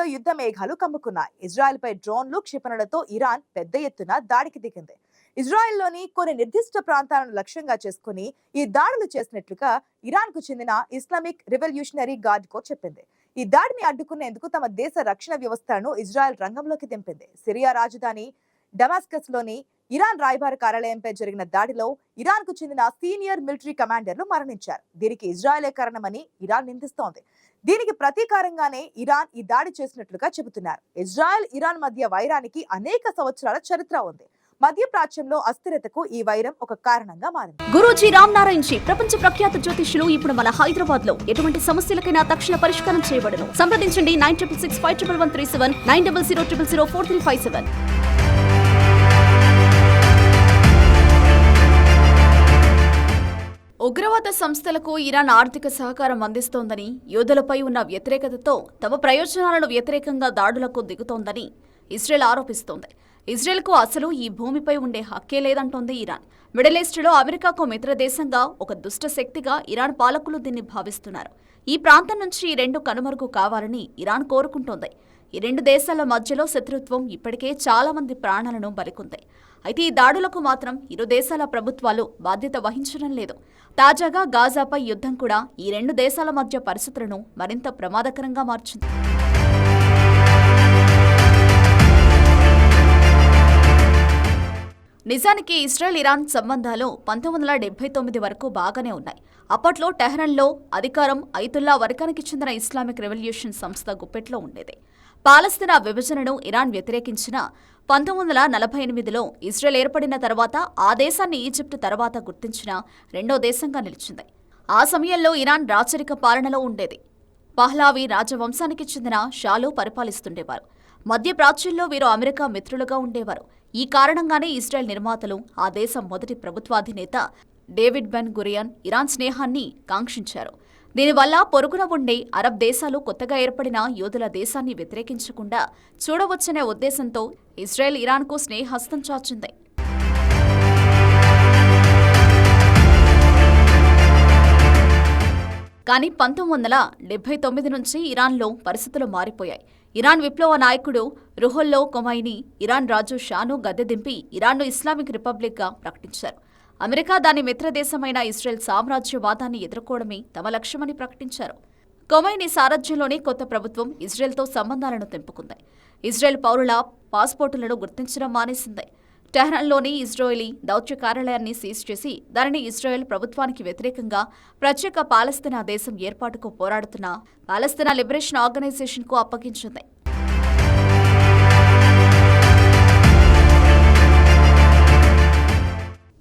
ఇజ్రాయెల్లో యుద్ధ మేఘాలు కమ్ముకున్నాయి. ఇజ్రాయెల్పై డ్రోన్లు క్షిపణులతో ఇరాన్ పెద్ద ఎత్తున దాడికి దిగింది. ఇజ్రాయెల్లోని కొన్ని నిర్దిష్ట ప్రాంతాలను లక్ష్యంగా చేసుకుని ఈ దాడులు చేసినట్లుగా ఇరాన్కు చెందిన ఇస్లామిక్ రివల్యూషనరీ గార్డ్ కోర్ చెప్పింది. ఈ దాడిని అడ్డుకునేందుకు తమ దేశ రక్షణ వ్యవస్థలను ఇజ్రాయెల్ రంగంలోకి దింపింది. సిరియా రాజధాని డమాస్కస్లోని ఇరాన్ రాయబార కార్యాలయంపై జరిగిన దాడిలో ఇరాన్కు చెందిన సీనియర్ మిలిటరీ కమాండర్లు మరణించారు. దీనికి ఇజ్రాయలే కారణమని ఇరాన్ నిందిస్తోంది. దీనికి ప్రతీకారంగానే ఇరాన్ ఈ దాడి చేసినట్లుగా చెబుతున్నారు. ఇజ్రాయెల్ ఇరాన్ మధ్య వైరానికి అనేక సంవత్సరాల చరిత్ర ఉంది. మధ్య ప్రాచ్యంలో అస్థిరతకు ఈ వైరం ఒక కారణంగా మారింది. గురూజీ రామ్ నారాయణ్ జీ ప్రపంచ ప్రఖ్యాత జ్యోతిష్యులు ఇప్పుడు మన హైదరాబాద్లో ఎటువంటి సమస్యలకైనా తక్షణ పరిష్కారం చేయబడను. సంప్రదించండి nine triple six five triple one three seven nine double zero triple zero four three five seven. ఉగ్రవాద సంస్థలకు ఇరాన్ ఆర్థిక సహకారం అందిస్తోందని యోధులపై ఉన్న వ్యతిరేకతతో తమ ప్రయోజనాలను వ్యతిరేకంగా దాడులకు దిగుతోందని ఇజ్రాయెల్ ఆరోపిస్తోంది. ఇజ్రాయెల్కు అసలు ఈ భూమిపై ఉండే హక్కే లేదంటోంది ఇరాన్. మిడిల్ ఈస్టులో అమెరికాకు మిత్ర దేశంగా ఒక దుష్ట శక్తిగా ఇరాన్ పాలకులు దీన్ని భావిస్తున్నారు. ఈ ప్రాంతం నుంచి ఈ రెండు కనుమరుగు కావాలని ఇరాన్ కోరుకుంటోంది. ఈ రెండు దేశాల మధ్యలో శత్రుత్వం ఇప్పటికే చాలా మంది ప్రాణాలను బలికొంది. అయితే ఈ దాడులకు మాత్రం ఇరు దేశాల ప్రభుత్వాలు బాధ్యత వహించడం లేదు. తాజాగా గాజాపై యుద్ధం కూడా ఈ రెండు దేశాల మధ్య పరిస్థితులను మరింత ప్రమాదకరంగా మార్చింది. నిజానికి ఇస్రాయెల్ ఇరాన్ సంబంధాలు పంతొమ్మిది వందల డెబ్బై తొమ్మిది వరకు బాగానే ఉన్నాయి. అప్పట్లో టెహ్రన్లో అధికారం ఐతుల్లా వర్గానికి చెందిన ఇస్లామిక్ రెవల్యూషన్ సంస్థ గుప్పెట్లో ఉండేది. పాలస్తీనా విభజనను ఇరాన్ వ్యతిరేకించిన పంతొమ్మిది వందల నలభై ఎనిమిదిలో ఇజ్రాయెల్ ఏర్పడిన తర్వాత ఆ దేశాన్ని ఈజిప్ట్ తర్వాత గుర్తించిన రెండో దేశంగా నిలిచింది. ఆ సమయంలో ఇరాన్ రాచరిక పాలనలో ఉండేది. పహ్లావి రాజవంశానికి చెందిన షాలు పరిపాలిస్తుండేవారు. మధ్య ప్రాచ్యంలో వీరు అమెరికా మిత్రులుగా ఉండేవారు. ఈ కారణంగానే ఇజ్రాయెల్ నిర్మాతలు ఆ దేశం మొదటి ప్రభుత్వాధినేత డేవిడ్ బెన్ గురియన్ ఇరాన్ స్నేహాన్ని కాంక్షించారు. దీనివల్ల పొరుగున ఉండే అరబ్ దేశాలు కొత్తగా ఏర్పడిన యోధుల దేశాన్ని వ్యతిరేకించకుండా చూడవచ్చనే ఉద్దేశంతో ఇజ్రాయెల్ ఇరాన్కు స్నేహస్తం చాచింది. కానీ పంతొమ్మిది వందల డెబ్బై తొమ్మిది నుంచి ఇరాన్లో పరిస్థితులు మారిపోయాయి. ఇరాన్ విప్లవ నాయకుడు రుహుల్లో కొమైని ఇరాన్ రాజు షాను గద్దె దింపి ఇరాన్ను ఇస్లామిక్ రిపబ్లిక్గా ప్రకటించారు. అమెరికా దాని మిత్రదేశమైన ఇజ్రాయెల్ సామ్రాజ్యవాదాన్ని ఎదుర్కోవడమే తమ లక్ష్యమని ప్రకటించారు. కొమైని సారథ్యంలోనే కొత్త ప్రభుత్వం ఇజ్రాయెల్తో సంబంధాలను తెంపుకుంది. ఇజ్రాయెల్ పౌరుల పాస్పోర్టులను గుర్తించడం మానేసింది. టెహ్రాన్లోని ఇజ్రాయెలీ దౌత్య కార్యాలయాన్ని సీజ్ చేసి దానిని ఇజ్రాయెల్ ప్రభుత్వానికి వ్యతిరేకంగా ప్రత్యేక పాలస్తీనా దేశం ఏర్పాటుకు పోరాడుతున్న పాలస్తీనా లిబరేషన్ ఆర్గనైజేషన్కు అప్పగించింది.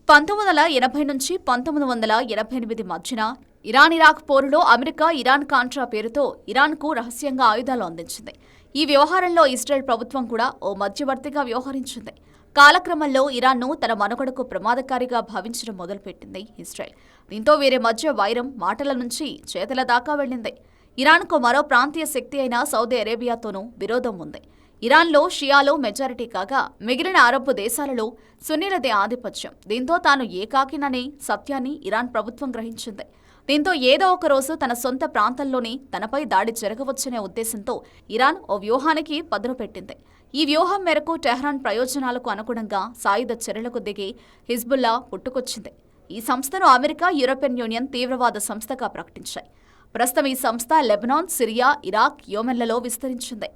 పంతొమ్మిది వందల ఎనభై నుంచి పంతొమ్మిది వందల ఎనభై ఎనిమిది మధ్యన ఇరాన్ ఇరాక్ పోరులో అమెరికా ఇరాన్ కాంట్రా పేరుతో ఇరాన్కు రహస్యంగా ఆయుధాలు అందించింది. ఈ వ్యవహారంలో ఇజ్రాయెల్ ప్రభుత్వం కూడా ఓ మధ్యవర్తిగా వ్యవహరించింది. కాలక్రమంలో ఇరాన్ను తన మనుగడకు ప్రమాదకారిగా భావించడం మొదలుపెట్టింది ఇజ్రాయెల్ దీంతో వీరి మధ్య వైరం మాటల నుంచి చేతల దాకా వెళ్ళింది. ఇరాన్కు మరో ప్రాంతీయ శక్తి అయిన సౌదీ అరేబియాతోనూ విరోధం ఉంది. ఇరాన్లో షియాలో మెజారిటీ కాగా మిగిలిన అరబ్బు దేశాలలో సున్నీలదే ఆధిపత్యం. దీంతో తాను ఏకాకిననే సత్యాన్ని ఇరాన్ ప్రభుత్వం గ్రహించింది. దీంతో ఏదో ఒక రోజు తన సొంత ప్రాంతంలోనే తనపై దాడి జరగవచ్చనే ఉద్దేశంతో ఇరాన్ ఓ వ్యూహానికి పదును పెట్టింది. ఈ వ్యూహం మేరకు టెహ్రాన్ ప్రయోజనాలకు అనుగుణంగా సాయుధ చర్యలకు దిగి హిజ్బుల్లా పుట్టుకొచ్చింది. ఈ సంస్థను అమెరికా యూరోపియన్ యూనియన్ తీవ్రవాద సంస్థగా ప్రకటించాయి. ప్రస్తుతం ఈ సంస్థ లెబనాన్ సిరియా ఇరాక్ యోమెన్లలో విస్తరించింది.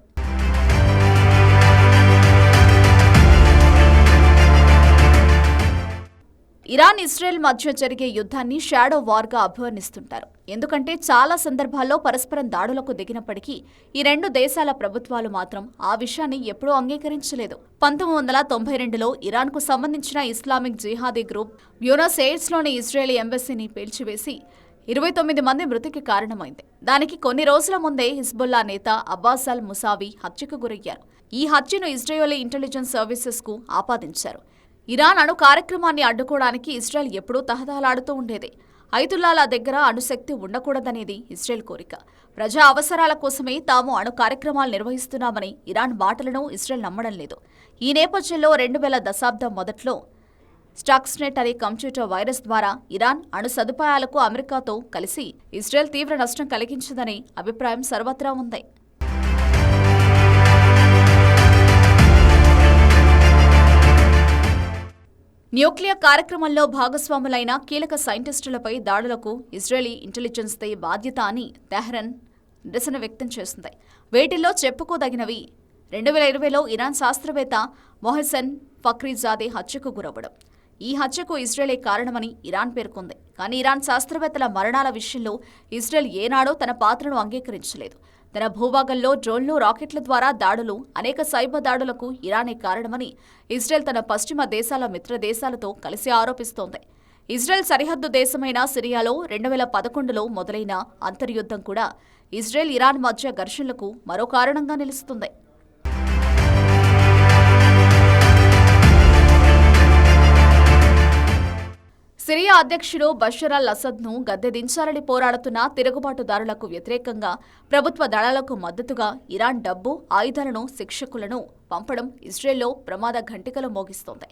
ఇరాన్ ఇజ్రాయెల్ మధ్య జరిగే యుద్ధాన్ని షాడో వార్గా అభివర్ణిస్తుంటారు. ఎందుకంటే చాలా సందర్భాల్లో పరస్పరం దాడులకు దిగినప్పటికీ ఈ రెండు దేశాల ప్రభుత్వాలు మాత్రం ఆ విషయాన్ని ఎప్పుడూ అంగీకరించలేదు. పంతొమ్మిది వందల తొంభై రెండులో ఇరాన్కు సంబంధించిన ఇస్లామిక్ జిహాదీ గ్రూప్ బ్యూనస్ ఎయిడ్స్లోని ఇజ్రాయెలీ ఎంబసీని పేల్చివేసి ఇరవై తొమ్మిది మంది మృతికి కారణమైంది. దానికి కొన్ని రోజుల ముందే హిజ్బుల్లా నేత అబ్బాస్ అల్ ముసావి హత్యకు గురయ్యారు. ఈ హత్యను ఇజ్రాయెలీ ఇంటెలిజెన్స్ సర్వీసెస్కు ఆపాదించారు. ఇరాన్ అణు కార్యక్రమాన్ని అడ్డుకోవడానికి ఇస్రాయెల్ ఎప్పుడూ తహతహలాడుతూ ఉండేది. ఐతుల్లాల దగ్గర అణుశక్తి ఉండకూడదనేది ఇస్రాయెల్ కోరిక. ప్రజా అవసరాల కోసమే తాము అణు కార్యక్రమాలు నిర్వహిస్తున్నామని ఇరాన్ మాటలను ఇస్రాయెల్ నమ్మడం లేదు. ఈ నేపథ్యంలో రెండు వేల దశాబ్దం మొదట్లో స్టాక్స్నెట్ అనే కంప్యూటర్ వైరస్ ద్వారా ఇరాన్ అణు సదుపాయాలకు అమెరికాతో కలిసి ఇస్రాయెల్ తీవ్ర నష్టం కలిగించిందనే అభిప్రాయం సర్వత్రా ఉంది. న్యూక్లియర్ కార్యక్రమంలో భాగస్వాములైన కీలక సైంటిస్టులపై దాడులకు ఇజ్రాయలీ ఇంటెలిజెన్స్దే బాధ్యత అని తెహ్రన్ నిరసన వ్యక్తం చేస్తుంది వేటిల్లో చెప్పుకోదగినవి రెండు వేల ఇరవైలో ఇరాన్ శాస్త్రవేత్త మొహసన్ ఫక్రీజాదే హత్యకు గురవ్వడం. ఈ హత్యకు ఇజ్రాయలే కారణమని ఇరాన్ పేర్కొంది. కానీ ఇరాన్ శాస్త్రవేత్తల మరణాల విషయంలో ఇజ్రాయెల్ ఏనాడో తన పాత్రను అంగీకరించలేదు. తన భూభాగంలో డ్రోన్లు రాకెట్ల ద్వారా దాడులు అనేక సైబర్ దాడులకు ఇరానే కారణమని ఇజ్రాయెల్ తన పశ్చిమ దేశాల మిత్ర దేశాలతో కలిసి ఆరోపిస్తోంది. ఇజ్రాయెల్ సరిహద్దు దేశమైన సిరియాలో రెండు వేల పదకొండులో మొదలైన అంతర్యుద్ధం కూడా ఇజ్రాయెల్ ఇరాన్ మధ్య ఘర్షణలకు మరో కారణంగా నిలుస్తుంది. సిరియా అధ్యక్షుడు బషర్ అల్ అసద్ను గద్దె దించాలని పోరాడుతున్న తిరుగుబాటుదారులకు వ్యతిరేకంగా ప్రభుత్వ దళాలకు మద్దతుగా ఇరాన్ డబ్బు ఆయుధాలను శిక్షకులను పంపడం ఇజ్రాయెల్లో ప్రమాద ఘంటికలు మోగిస్తోంది.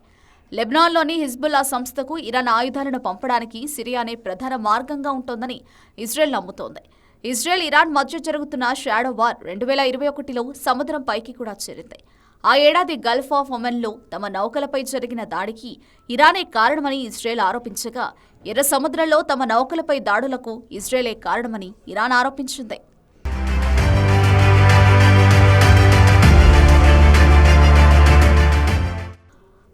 లెబనాన్లోని హిజ్బుల్లా సంస్థకు ఇరాన్ ఆయుధాలను పంపడానికి సిరియానే ప్రధాన మార్గంగా ఉంటోందని ఇజ్రాయెల్ నమ్ముతోంది. ఇజ్రాయెల్ ఇరాన్ మధ్య జరుగుతున్న షాడో వార్ రెండు వేల ఇరవై ఒకటిలో సముద్రం పైకి కూడా చేరింది. ఆ ఏడాది గల్ఫ్ ఆఫ్ ఒమెన్లో తమ నౌకలపై జరిగిన దాడికి ఇరానే కారణమని ఇజ్రాయెల్ ఆరోపించగా ఎర్ర సముద్రంలో తమ నౌకలపై దాడులకు ఇజ్రాయెలే కారణమని ఇరాన్ ఆరోపించింది.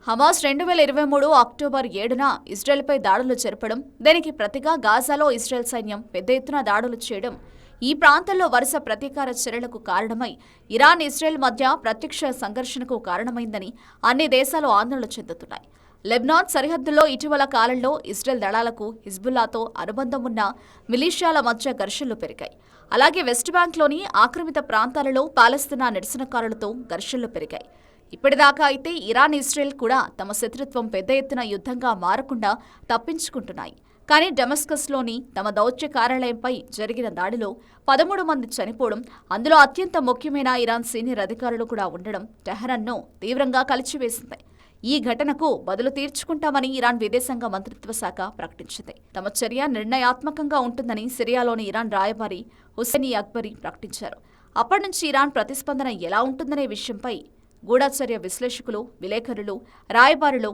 హమాస్ రెండు వేల ఇరవై మూడు అక్టోబర్ ఏడున ఇజ్రాయెల్పై దాడులు జరపడం దానికి ప్రతిగా గాజాలో ఇజ్రాయెల్ సైన్యం పెద్ద ఎత్తున దాడులు చేయడం ఈ ప్రాంతంలో వరుస ప్రతీకార చర్యలకు కారణమై ఇరాన్ ఇస్రాయెల్ మధ్య ప్రత్యక్ష సంఘర్షణకు కారణమైందని అన్ని దేశాలు ఆందోళన చెందుతున్నాయి. లెబ్నాన్ సరిహద్దులో ఇటీవల కాలంలో ఇస్రాయెల్ దళాలకు హిజ్బుల్లాతో అనుబంధం ఉన్న మిలీషియాల మధ్య ఘర్షణలు పెరిగాయి. అలాగే వెస్ట్ బ్యాంక్లోని ఆక్రమిత ప్రాంతాలలో పాలస్తీనా నిరసనకారులతో ఘర్షణలు పెరిగాయి. ఇప్పటిదాకా అయితే ఇరాన్ ఇస్రాయెల్ కూడా తమ శత్రుత్వం పెద్ద ఎత్తున యుద్ధంగా మారకుండా తప్పించుకుంటున్నాయి. కానీ డెమస్కస్లోని తమ దౌత్య కార్యాలయంపై జరిగిన దాడిలో పదమూడు మంది చనిపోవడం అందులో అత్యంత ముఖ్యమైన ఇరాన్ సీనియర్ అధికారులు కూడా ఉండడం టెహరన్ను తీవ్రంగా కలిచివేసింది. ఈ ఘటనకు బదులు తీర్చుకుంటామని ఇరాన్ విదేశాంగ మంత్రిత్వ శాఖ ప్రకటించింది. తమ చర్య నిర్ణయాత్మకంగా ఉంటుందని సిరియాలోని ఇరాన్ రాయబారి హుస్సేనీ అక్బరీ ప్రకటించారు. అప్పటి నుంచి ఇరాన్ ప్రతిస్పందన ఎలా ఉంటుందనే విషయంపై గూఢాచర్య విశ్లేషకులు విలేకరులు రాయబారులు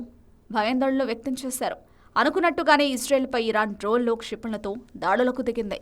భయాందోళనలు వ్యక్తం చేశారు. అనుకున్నట్టుగానే ఇజ్రాయెల్పై ఇరాన్ డ్రోన్లు క్షిపణులతో దాడులకు దిగింది.